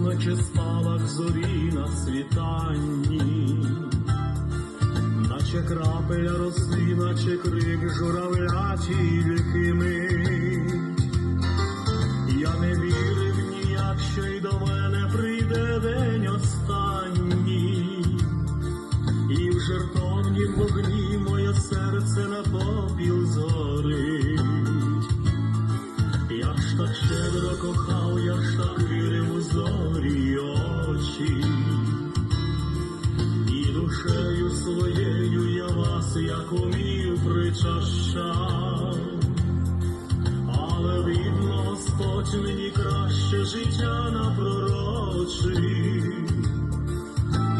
наче спалах зорі на світанні, наче крапеля росли, наче крик журавля тільки. Душею своєю я вас, як умів, причащав. Але видно, Господь мені краще життя напророчив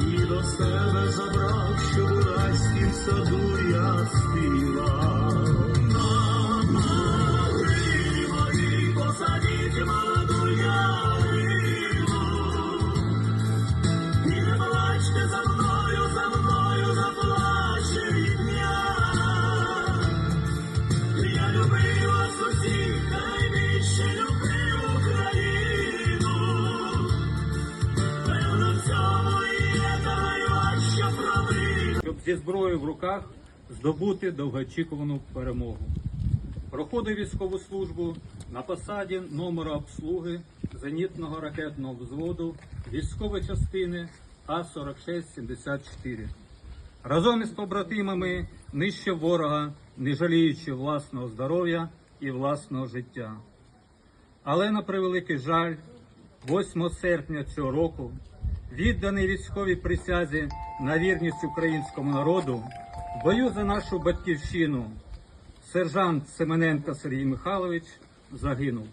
і до себе забрав, що в райськім саду я співав. Щоб зі зброєю в руках здобути довгоочікувану перемогу. Проходив військову службу на посаді номера обслуги зенітного ракетного взводу військової частини А-4674. Разом із побратимами нищив ворога, не жаліючи власного здоров'я і власного життя. Але на превеликий жаль, 8 серпня цього року, відданий військовій присязі на вірність українському народу, в бою за нашу батьківщину, сержант Семененко Сергій Михайлович загинув.